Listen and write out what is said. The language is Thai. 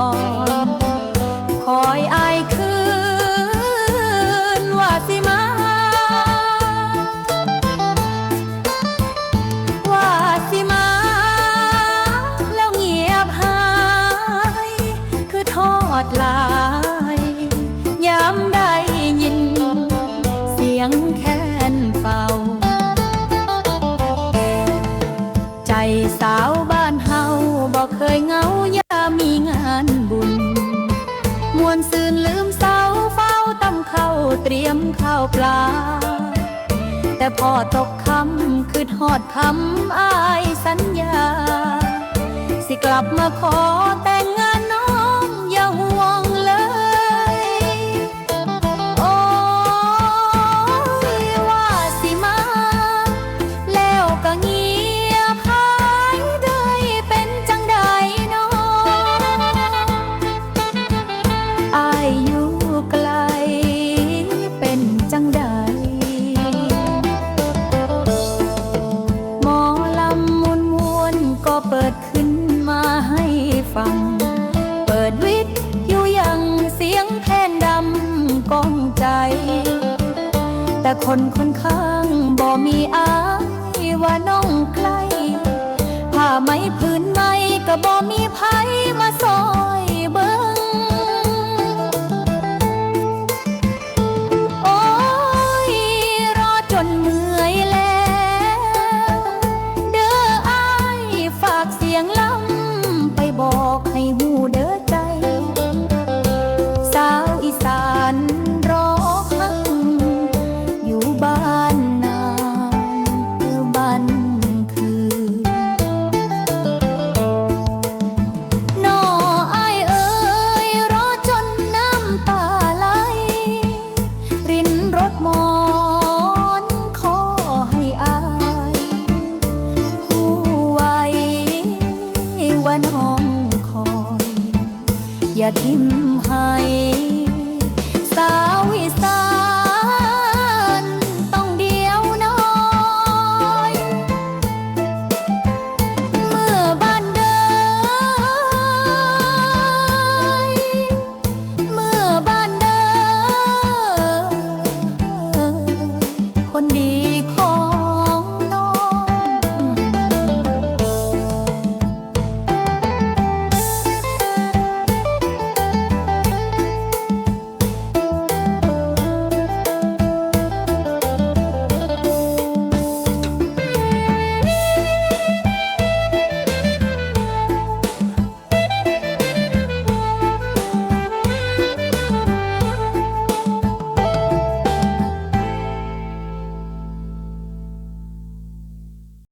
อ่อนคอยอายคืนว่าสิมา ว่าสิมา แล้วเงียบหาย คือทอดลายย้ำได้ยิน เสียงแค้นเป่าใจสาวบ้านเฮาบอกเคยเงา รียมข้าวปลา แต่พอตกคำคืดหอดคำอายสัญญา สิกลับมาขอแต่ คนคนข้างบ่มีอายว่าน้องใกล้ผ้าไหมพื้นไหมก็บ่มีไผมาส องคอย อย่าทิ้มให้สา